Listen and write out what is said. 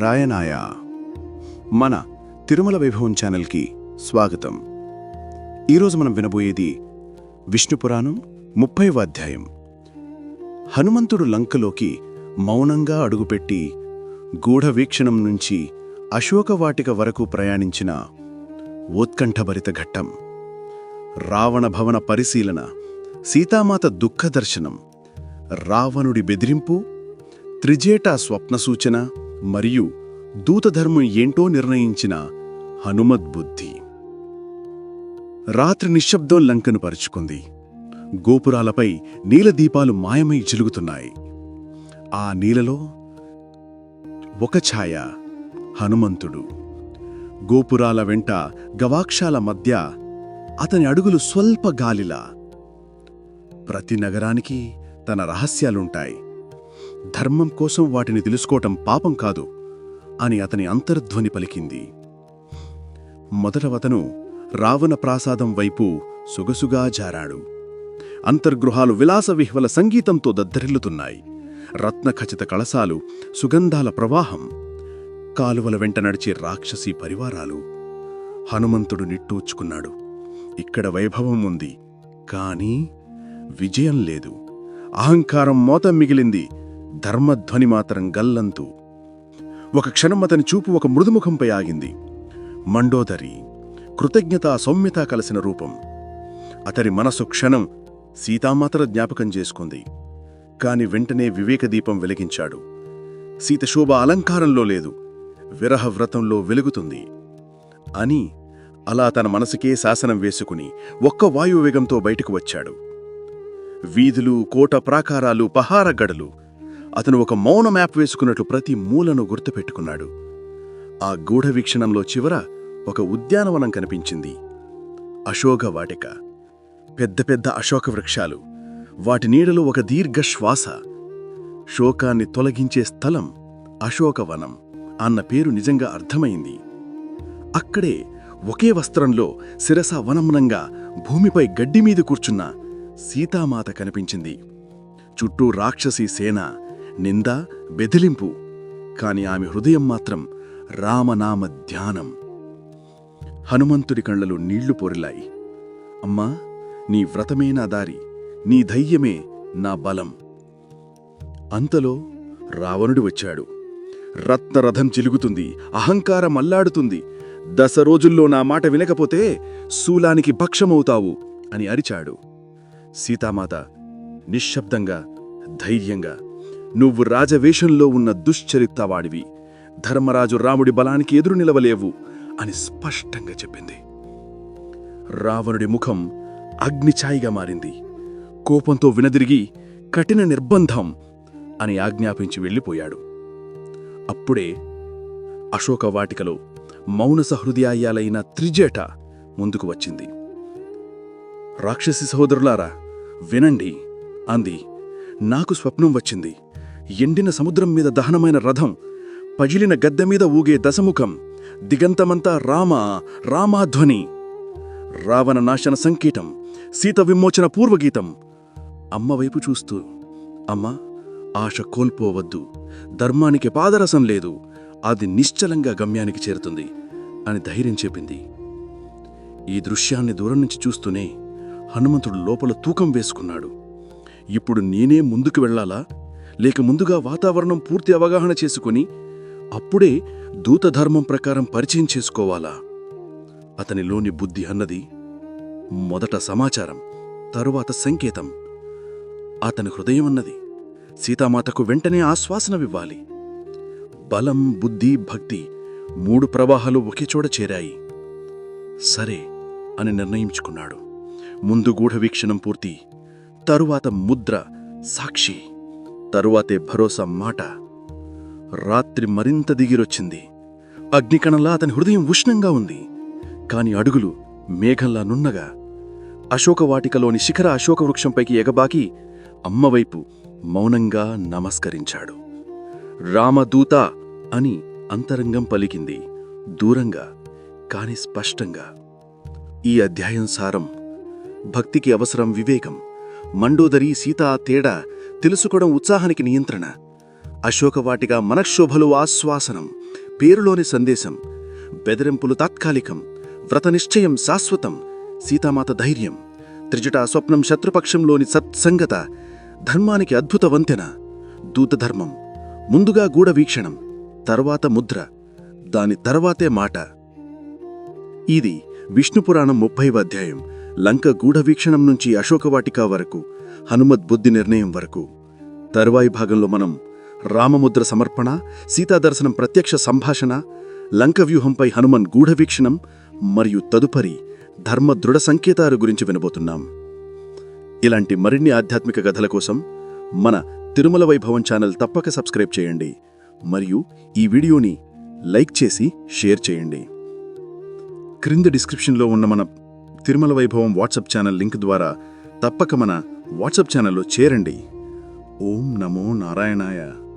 నారాయణాయ. మన తిరుమల వైభవం ఛానల్కి స్వాగతం. ఈరోజు మనం వినబోయేది విష్ణు పురాణం ముప్పైవ అధ్యాయం. హనుమంతుడు లంకలోకి మౌనంగా అడుగుపెట్టి గూఢ వీక్షణం నుంచి అశోకవాటిక వరకు ప్రయాణించిన ఉత్కంఠభరిత ఘట్టం రావణ భవన పరిశీలన సీతామాత దుఃఖ దర్శనం రావణుడి బెదిరింపు త్రిజేటా స్వప్న సూచన మరియు దూతధర్మం ఏంటో నిర్ణయించిన హనుమద్బుద్ధి రాత్రి నిశ్శబ్దం లంకను పరుచుకుంది. గోపురాలపై నీలదీపాలు మాయమై జిలుగుతున్నాయి ఆ నీలలో ఒక ఛాయ హనుమంతుడు. గోపురాల వెంట గవాక్షాల మధ్య అతని అడుగులు స్వల్ప గాలిలా. ప్రతి నగరానికి తన రహస్యాలుంటాయి. ధర్మం కోసం వాటిని తెలుసుకోవటం పాపం కాదు అని అతని అంతర్ధ్వని పలికింది. మొదటవతను రావణ ప్రాసాదం వైపు సొగసుగా జారాడు. అంతర్గృహాలు విలాస విహ్వల సంగీతంతో దద్దరిల్లుతున్నాయి. రత్నఖచిత కళసాలు సుగంధాల ప్రవాహం కాలువల వెంట నడిచే రాక్షసి పరివారాలు. హనుమంతుడు నిట్టూచుకున్నాడు ఇక్కడ వైభవం ఉంది కాని విజయం లేదు. అహంకారం మోత మిగిలింది. ధర్మధ్వని మాత్రం గల్లంతు. ఒక క్షణం అతని చూపు ఒక మృదుముఖంపై ఆగింది. మండోదరి కృతజ్ఞత సౌమ్యత కలిసిన రూపం. అతని మనసు క్షణం సీతామాతర జ్ఞాపకం చేసుకుంది. కాని వెంటనే వివేకదీపం వెలిగించాడు. సీతశోభ అలంకారంలో లేదు. విరహ వ్రతంలో వెలుగుతుంది. అని అలా తన మనసుకే శాసనం వేసుకుని ఒక్క వాయువేగంతో బయటకు వచ్చాడు. వీధులు కోట ప్రాకారాలు పహార గడలు అతను ఒక మౌన మ్యాప్ వేసుకున్నట్లు ప్రతి మూలను గుర్తుపెట్టుకున్నాడు. ఆ గూఢ వీక్షణంలో చివర ఒక ఉద్యానవనం కనిపించింది. అశోక వాటిక. పెద్ద పెద్ద అశోక వృక్షాలు. వాటి నీడలో ఒక దీర్ఘ శ్వాస. శోకాన్ని తొలగించే స్థలం అశోకవనం అన్న పేరు నిజంగా అర్థమైంది. అక్కడే ఒకే వస్త్రంలో శిరస వనమునంగా భూమిపై గడ్డిమీద కూర్చున్న సీతామాత కనిపించింది. చుట్టూ రాక్షసి సేన నింద బెదిలింపు. కాని ఆమె హృదయం మాత్రం రామనామ ధ్యానం. హనుమంతుడి కళ్ళలో నీళ్ళు పొరిలాయి. అమ్మా నీ వ్రతమే నా దారి నీ ధైర్యమే నా బలం. అంతలో రావణుడు వచ్చాడు. రత్నరథం చిలుగుతుంది అహంకారం అల్లాడుతుంది. దశ రోజుల్లో నా మాట వినకపోతే శూలానికి భక్షమవుతావు అని అరిచాడు. సీతామాత నిశ్శబ్దంగా ధైర్యంగా నువ్వు రాజవేషంలో ఉన్న దుశ్చరిత్రవాడివి. ధర్మరాజు రాముడి బలానికి ఎదురు నిలవలేవు అని స్పష్టంగా చెప్పింది. రావణుడి ముఖం అగ్నిఛాయిగా మారింది. కోపంతో వినదిరిగి కఠిన నిర్బంధం అని ఆజ్ఞాపించి వెళ్ళిపోయాడు. అప్పుడే అశోకవాటికలో మౌన సహృదయాలైన త్రిజేట ముందుకు వచ్చింది. రాక్షసి సహోదరులారా వినండి అంది. నాకు స్వప్నం వచ్చింది. ఎండిన సముద్రం మీద దహనమైన రథం పగిలిన గద్దె మీద ఊగే దశముఖం దిగంతమంతా రామ రామాధ్వని. రావణ నాశన సంకేతం సీత విమోచన పూర్వగీతం. అమ్మవైపు చూస్తూ అమ్మ ఆశ కోల్పోవద్దు ధర్మానికి పాదరసం లేదు అది నిశ్చలంగా గమ్యానికి చేరుతుంది అని ధైర్యం చెప్పింది. ఈ దృశ్యాన్ని దూరం నుంచి చూస్తూనే హనుమంతుడు లోపల తూకం వేసుకున్నాడు. ఇప్పుడు నేనే ముందుకు వెళ్ళాలా? లేక ముందుగా వాతావరణం పూర్తి అవగాహన చేసుకుని అప్పుడే దూతధర్మం ప్రకారం పరిచయం చేసుకోవాలా? అతనిలోని బుద్ధి అన్నది మొదట సమాచారం తరువాత సంకేతం. అతని హృదయం అన్నది సీతామాతకు వెంటనే ఆశ్వాసనవివ్వాలి బలం బుద్ధి భక్తి మూడు ప్రవాహాలు ఒకేచోట చేరాయి. సరే అని నిర్ణయించుకున్నాడు. ముందు గూఢవీక్షణం పూర్తి తరువాత ముద్ర సాక్షి. తరువాతే భరోసా మాట రాత్రి మరింత దిగిరొచ్చింది. అగ్నికణంలా అతని హృదయం ఉష్ణంగా ఉంది. కాని అడుగులు మేఘంలా నున్నగా. అశోకవాటికలోని శిఖర అశోక వృక్షంపైకి ఎగబాకి అమ్మవైపు మౌనంగా నమస్కరించాడు. రామదూత అని అంతరంగం పలికింది. దూరంగా కాని స్పష్టంగా. ఈ అధ్యాయం సారం భక్తికి అవసరం వివేకం మండోదరి సీతా తేడా తెలుసుకోవడం ఉత్సాహానికి నియంత్రణ. అశోకవాటిగా మనక్షోభలు ఆశ్వాసనం పేరులోని సందేశం బెదిరింపులు తాత్కాలికం వ్రతనిశ్చయం శాశ్వతం సీతామాత ధైర్యం త్రిజట స్వప్నం శత్రుపక్షంలోని సత్సంగత ధర్మానికి అద్భుత వంతెన దూతధర్మం ముందుగా గూఢ వీక్షణం తర్వాత ముద్ర దాని తర్వాతే మాట. ఇది విష్ణుపురాణం ముప్పైవ అధ్యాయం. లంక గూఢవీక్షణం నుంచి అశోకవాటిక వరకు హనుమత్ బుద్ధి నిర్ణయం వరకు. తరువాయి భాగంలో మనం రామముద్ర సమర్పణ సీతాదర్శనం ప్రత్యక్ష సంభాషణ లంక వ్యూహంపై హనుమన్ గూఢవీక్షణం మరియు తదుపరి ధర్మ దృఢ సంకేతాలు గురించి వినబోతున్నాం. ఇలాంటి మరిన్ని ఆధ్యాత్మిక కథల కోసం మన తిరుమల వైభవం ఛానల్ తప్పక సబ్స్క్రైబ్ చేయండి మరియు ఈ వీడియోని లైక్ చేసి షేర్ చేయండి. క్రింద డిస్క్రిప్షన్లో ఉన్న మన తిరుమల వైభవం వాట్సాప్ ఛానల్ లింక్ ద్వారా తప్పక మన వాట్సాప్ ఛానల్లో చేరండి. ఓం నమో నారాయణాయ.